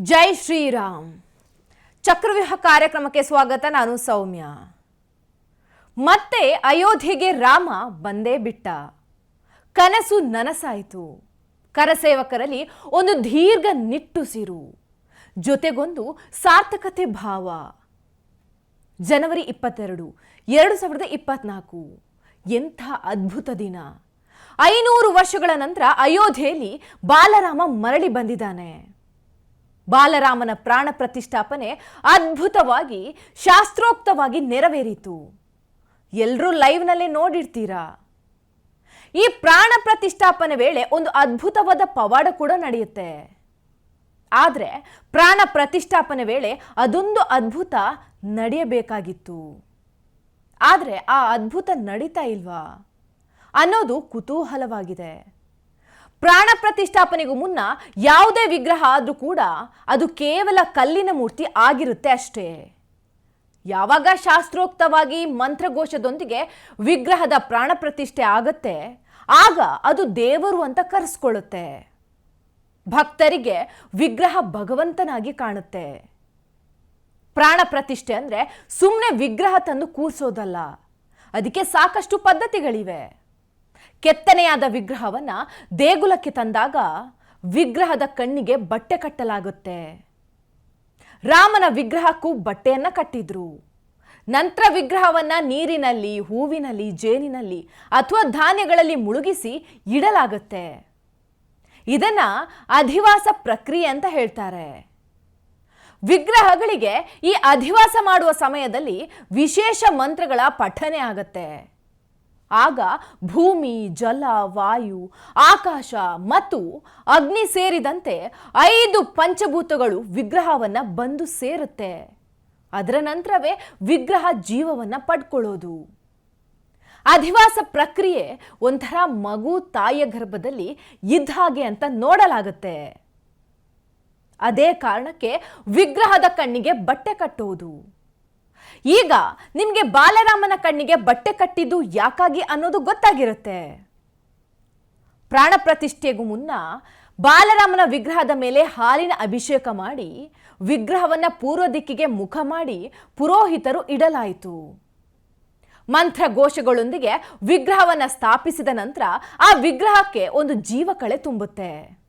ಜೈ ಶ್ರೀರಾಮ್. ಚಕ್ರವ್ಯೂಹ ಕಾರ್ಯಕ್ರಮಕ್ಕೆ ಸ್ವಾಗತ, ನಾನು ಸೌಮ್ಯ. ಮತ್ತೆ ಅಯೋಧ್ಯೆಗೆ ರಾಮ ಬಂದೇ ಬಿಟ್ಟ. ಕನಸು ನನಸಾಯಿತು. ಕರಸೇವಕರಲ್ಲಿ ಒಂದು ದೀರ್ಘ ನಿಟ್ಟುಸಿರು ಜೊತೆಗೊಂದು ಸಾರ್ಥಕತೆ ಭಾವ. ಜನವರಿ ಇಪ್ಪತ್ತೆರಡು, ಎರಡು ಸಾವಿರದ ಇಪ್ಪತ್ನಾಲ್ಕು. ಎಂಥ ಅದ್ಭುತ ದಿನ. ಐನೂರು ವರ್ಷಗಳ ನಂತರ ಅಯೋಧ್ಯೆಯಲ್ಲಿ ಬಾಲರಾಮ ಮರಳಿ ಬಂದಿದ್ದಾನೆ. ಬಾಲರಾಮನ ಪ್ರಾಣ ಪ್ರತಿಷ್ಠಾಪನೆ ಅದ್ಭುತವಾಗಿ, ಶಾಸ್ತ್ರೋಕ್ತವಾಗಿ ನೆರವೇರಿತು. ಎಲ್ಲರೂ ಲೈವ್ನಲ್ಲಿ ನೋಡಿರ್ತೀರಾ? ಈ ಪ್ರಾಣ ಪ್ರತಿಷ್ಠಾಪನೆ ವೇಳೆ ಒಂದು ಅದ್ಭುತವಾದ ಪವಾಡ ಕೂಡ ನಡೆಯುತ್ತೆ. ಆದರೆ, ಪ್ರಾಣ ಪ್ರತಿಷ್ಠಾಪನೆ ವೇಳೆ ಅದೊಂದು ಅದ್ಭುತ ನಡೆಯಬೇಕಾಗಿತ್ತು. ಆದರೆ ಆ ಅದ್ಭುತ ನಡೀತಾ ಇಲ್ವಾ ಅನ್ನೋದು ಕುತೂಹಲವಾಗಿದೆ. ಪ್ರಾಣ ಪ್ರತಿಷ್ಠಾಪನೆಗೂ ಮುನ್ನ ಯಾವುದೇ ವಿಗ್ರಹ ಆದರೂ ಕೂಡ ಅದು ಕೇವಲ ಕಲ್ಲಿನ ಮೂರ್ತಿ ಆಗಿರುತ್ತೆ ಅಷ್ಟೇ. ಯಾವಾಗ ಶಾಸ್ತ್ರೋಕ್ತವಾಗಿ ಮಂತ್ರಘೋಷದೊಂದಿಗೆ ವಿಗ್ರಹದ ಪ್ರಾಣ ಪ್ರತಿಷ್ಠೆ ಆಗತ್ತೆ, ಆಗ ಅದು ದೇವರು ಅಂತ ಕರೆಸ್ಕೊಳ್ಳುತ್ತೆ. ಭಕ್ತರಿಗೆ ವಿಗ್ರಹ ಭಗವಂತನಾಗಿ ಕಾಣುತ್ತೆ. ಪ್ರಾಣ ಪ್ರತಿಷ್ಠೆ ಅಂದರೆ ಸುಮ್ಮನೆ ವಿಗ್ರಹ ತಂದು ಕೂರಿಸೋದಲ್ಲ. ಅದಕ್ಕೆ ಸಾಕಷ್ಟು ಪದ್ಧತಿಗಳಿವೆ. ಕೆತ್ತನೆಯಾದ ವಿಗ್ರಹವನ್ನ ದೇಗುಲಕ್ಕೆ ತಂದಾಗ ವಿಗ್ರಹದ ಕಣ್ಣಿಗೆ ಬಟ್ಟೆ ಕಟ್ಟಲಾಗುತ್ತೆ. ರಾಮನ ವಿಗ್ರಹಕ್ಕೂ ಬಟ್ಟೆಯನ್ನ ಕಟ್ಟಿದ್ರು. ನಂತರ ವಿಗ್ರಹವನ್ನ ನೀರಿನಲ್ಲಿ, ಹೂವಿನಲ್ಲಿ, ಜೇನಿನಲ್ಲಿ ಅಥವಾ ಧಾನ್ಯಗಳಲ್ಲಿ ಮುಳುಗಿಸಿ ಇಡಲಾಗುತ್ತೆ. ಇದನ್ನ ಅಧಿವಾಸ ಪ್ರಕ್ರಿಯೆ ಅಂತ ಹೇಳ್ತಾರೆ. ವಿಗ್ರಹಗಳಿಗೆ ಈ ಅಧಿವಾಸ ಮಾಡುವ ಸಮಯದಲ್ಲಿ ವಿಶೇಷ ಮಂತ್ರಗಳ ಪಠನೆ ಆಗತ್ತೆ. ಆಗ ಭೂಮಿ, ಜಲ, ವಾಯು, ಆಕಾಶ ಮತ್ತು ಅಗ್ನಿ ಸೇರಿದಂತೆ ಐದು ಪಂಚಭೂತಗಳು ವಿಗ್ರಹವನ್ನ ಬಂದು ಸೇರುತ್ತೆ. ಅದರ ನಂತರವೇ ವಿಗ್ರಹ ಜೀವವನ್ನ ಪಡ್ಕೊಳ್ಳೋದು. ಅಧಿವಾಸ ಪ್ರಕ್ರಿಯೆ ಒಂಥರ ಮಗು ತಾಯಿಯ ಗರ್ಭದಲ್ಲಿ ಇದ್ದ ಹಾಗೆ ಅಂತ ನೋಡಲಾಗುತ್ತೆ. ಅದೇ ಕಾರಣಕ್ಕೆ ವಿಗ್ರಹದ ಕಣ್ಣಿಗೆ ಬಟ್ಟೆ ಕಟ್ಟುವುದು ಈಗ ನಿಮಗೆ ಬಾಲರಾಮನ ಕಣ್ಣಿಗೆ ಬಟ್ಟೆ ಕಟ್ಟಿದ್ದು ಯಾಕಾಗಿ ಅನ್ನೋದು ಗೊತ್ತಾಗಿರುತ್ತೆ. ಪ್ರಾಣ ಪ್ರತಿಷ್ಠೆಗೂ ಮುನ್ನ ಬಾಲರಾಮನ ವಿಗ್ರಹದ ಮೇಲೆ ಹಾಲಿನ ಅಭಿಷೇಕ ಮಾಡಿ ವಿಗ್ರಹವನ್ನ ಪೂರ್ವ ದಿಕ್ಕಿಗೆ ಮುಖ ಮಾಡಿ ಪುರೋಹಿತರು ಇಡಲಾಯಿತು. ಮಂತ್ರ ಘೋಷಗಳೊಂದಿಗೆ ವಿಗ್ರಹವನ್ನ ಸ್ಥಾಪಿಸಿದ ನಂತರ ಆ ವಿಗ್ರಹಕ್ಕೆ ಒಂದು ಜೀವಕಳೆ ತುಂಬುತ್ತೆ.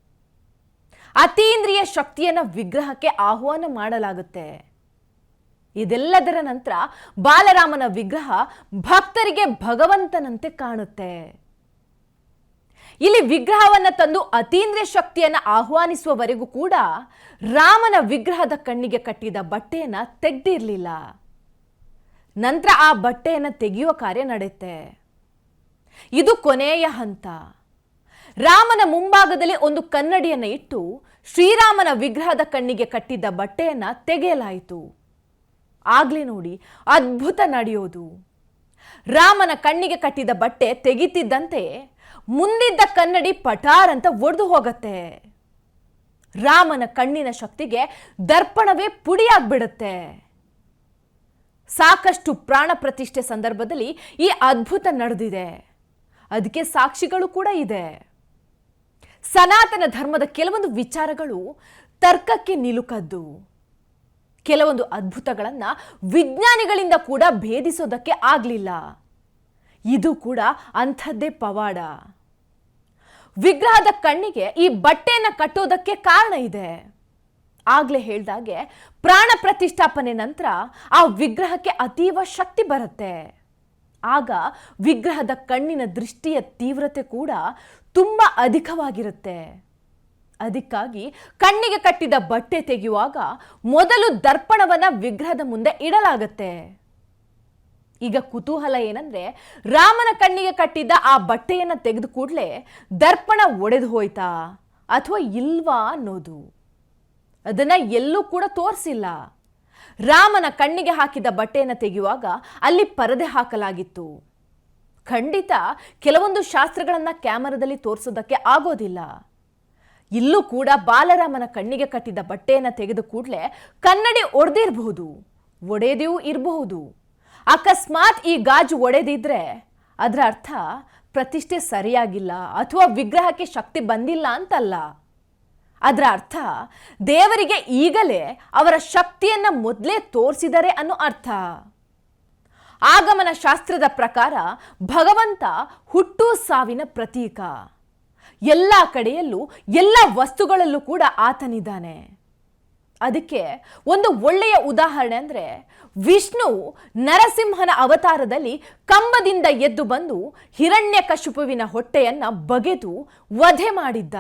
ಅತೀಂದ್ರಿಯ ಶಕ್ತಿಯನ್ನ ವಿಗ್ರಹಕ್ಕೆ ಆಹ್ವಾನ ಮಾಡಲಾಗುತ್ತೆ. ಇದೆಲ್ಲದರ ನಂತರ ಬಾಲರಾಮನ ವಿಗ್ರಹ ಭಕ್ತರಿಗೆ ಭಗವಂತನಂತೆ ಕಾಣುತ್ತೆ. ಇಲ್ಲಿ ವಿಗ್ರಹವನ್ನು ತಂದು ಅತೀಂದ್ರಿಯ ಶಕ್ತಿಯನ್ನು ಆಹ್ವಾನಿಸುವವರೆಗೂ ಕೂಡ ರಾಮನ ವಿಗ್ರಹದ ಕಣ್ಣಿಗೆ ಕಟ್ಟಿದ ಬಟ್ಟೆಯನ್ನು ತೆಗ್ದಿರಲಿಲ್ಲ. ನಂತರ ಆ ಬಟ್ಟೆಯನ್ನು ತೆಗೆಯುವ ಕಾರ್ಯ ನಡೆಯುತ್ತೆ. ಇದು ಕೊನೆಯ ಹಂತ. ರಾಮನ ಮುಂಭಾಗದಲ್ಲಿ ಒಂದು ಕನ್ನಡಿಯನ್ನು ಇಟ್ಟು ಶ್ರೀರಾಮನ ವಿಗ್ರಹದ ಕಣ್ಣಿಗೆ ಕಟ್ಟಿದ್ದ ಬಟ್ಟೆಯನ್ನು ತೆಗೆಯಲಾಯಿತು. ಆಗ್ಲೇ ನೋಡಿ, ಅದ್ಭುತ ನಡೆಯೋದು. ರಾಮನ ಕಣ್ಣಿಗೆ ಕಟ್ಟಿದ ಬಟ್ಟೆ ತೆಗಿತಿದ್ದಂತೆ ಮುಂದಿದ್ದ ಕನ್ನಡಿ ಪಟಾರ್ ಅಂತ ಒಡೆದು ಹೋಗತ್ತೆ. ರಾಮನ ಕಣ್ಣಿನ ಶಕ್ತಿಗೆ ದರ್ಪಣವೇ ಪುಡಿಯಾಗ್ಬಿಡುತ್ತೆ. ಸಾಕಷ್ಟು ಪ್ರಾಣ ಪ್ರತಿಷ್ಠೆ ಸಂದರ್ಭದಲ್ಲಿ ಈ ಅದ್ಭುತ ನಡೆದಿದೆ. ಅದಕ್ಕೆ ಸಾಕ್ಷಿಗಳು ಕೂಡ ಇದೆ. ಸನಾತನ ಧರ್ಮದ ಕೆಲವೊಂದು ವಿಚಾರಗಳು ತರ್ಕಕ್ಕೆ ನಿಲುಕದ್ದು. ಕೆಲವೊಂದು ಅದ್ಭುತಗಳನ್ನು ವಿಜ್ಞಾನಿಗಳಿಂದ ಕೂಡ ಭೇದಿಸೋದಕ್ಕೆ ಆಗಲಿಲ್ಲ. ಇದು ಕೂಡ ಅಂಥದ್ದೇ ಪವಾಡ. ವಿಗ್ರಹದ ಕಣ್ಣಿಗೆ ಈ ಬಟ್ಟೆಯನ್ನು ಕಟ್ಟೋದಕ್ಕೆ ಕಾರಣ ಇದೆ. ಆಗಲೇ ಹೇಳ್ದಾಗೆ ಪ್ರಾಣ ಪ್ರತಿಷ್ಠಾಪನೆ ನಂತರ ಆ ವಿಗ್ರಹಕ್ಕೆ ಅತೀವ ಶಕ್ತಿ ಬರುತ್ತೆ. ಆಗ ವಿಗ್ರಹದ ಕಣ್ಣಿನ ದೃಷ್ಟಿಯ ತೀವ್ರತೆ ಕೂಡ ತುಂಬ ಅಧಿಕವಾಗಿರುತ್ತೆ. ಅದಕ್ಕಾಗಿ ಕಣ್ಣಿಗೆ ಕಟ್ಟಿದ ಬಟ್ಟೆ ತೆಗೆಯುವಾಗ ಮೊದಲು ದರ್ಪಣವನ್ನ ವಿಗ್ರಹದ ಮುಂದೆ ಇಡಲಾಗತ್ತೆ. ಈಗ ಕುತೂಹಲ ಏನಂದ್ರೆ ರಾಮನ ಕಣ್ಣಿಗೆ ಕಟ್ಟಿದ್ದ ಆ ಬಟ್ಟೆಯನ್ನ ತೆಗೆದು ಕೂಡಲೇ ದರ್ಪಣ ಒಡೆದು ಹೋಯ್ತಾ ಅಥವಾ ಇಲ್ವಾ ಅನ್ನೋದು. ಅದನ್ನ ಎಲ್ಲೂ ಕೂಡ ತೋರಿಸಿಲ್ಲ. ರಾಮನ ಕಣ್ಣಿಗೆ ಹಾಕಿದ ಬಟ್ಟೆಯನ್ನು ತೆಗೆಯುವಾಗ ಅಲ್ಲಿ ಪರದೆ ಹಾಕಲಾಗಿತ್ತು. ಖಂಡಿತ ಕೆಲವೊಂದು ಶಾಸ್ತ್ರಗಳನ್ನು ಕ್ಯಾಮರಾದಲ್ಲಿ ತೋರಿಸೋದಕ್ಕೆ ಆಗೋದಿಲ್ಲ. ಇಲ್ಲೂ ಕೂಡ ಬಾಲರಾಮನ ಕಣ್ಣಿಗೆ ಕಟ್ಟಿದ ಬಟ್ಟೆಯನ್ನು ತೆಗೆದು ಕೂಡಲೇ ಕನ್ನಡಿ ಒಡೆದಿರಬಹುದು ಒಡೆದೂ ಇರಬಹುದು. ಅಕಸ್ಮಾತ್ ಈ ಗಾಜು ಒಡೆದಿದ್ರೆ ಅದರ ಅರ್ಥ ಪ್ರತಿಷ್ಠೆ ಸರಿಯಾಗಿಲ್ಲ ಅಥವಾ ವಿಗ್ರಹಕ್ಕೆ ಶಕ್ತಿ ಬಂದಿಲ್ಲ ಅಂತಲ್ಲ. ಅದರ ಅರ್ಥ ದೇವರಿಗೆ ಈಗಲೇ ಅವರ ಶಕ್ತಿಯನ್ನು ಮೊದಲೇ ತೋರಿಸಿದರೆ ಅನ್ನೋ ಅರ್ಥ. ಆಗಮನ ಶಾಸ್ತ್ರದ ಪ್ರಕಾರ ಭಗವಂತ ಹುಟ್ಟು ಸಾವಿನ ಪ್ರತೀಕ. ಎಲ್ಲ ಕಡೆಯಲ್ಲೂ ಎಲ್ಲ ವಸ್ತುಗಳಲ್ಲೂ ಕೂಡ ಆತನಿದ್ದಾನೆ. ಅದಕ್ಕೆ ಒಂದು ಒಳ್ಳೆಯ ಉದಾಹರಣೆ ಅಂದರೆ ವಿಷ್ಣು ನರಸಿಂಹನ ಅವತಾರದಲ್ಲಿ ಕಂಬದಿಂದ ಎದ್ದು ಬಂದು ಹಿರಣ್ಯ ಕಶುಪುವಿನ ಹೊಟ್ಟೆಯನ್ನು ಬಗೆದು ವಧೆ ಮಾಡಿದ್ದ.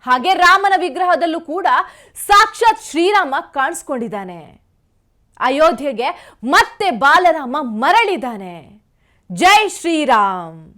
ಹಾಗೆ ರಾಮನ ವಿಗ್ರಹದಲ್ಲೂ ಕೂಡ ಸಾಕ್ಷಾತ್ ಶ್ರೀರಾಮ ಕಾಣಿಸ್ಕೊಂಡಿದ್ದಾನೆ. ಅಯೋಧ್ಯೆಗೆ ಮತ್ತೆ ಬಾಲರಾಮ ಮರಳಿದ್ದಾನೆ. ಜೈ ಶ್ರೀರಾಮ್.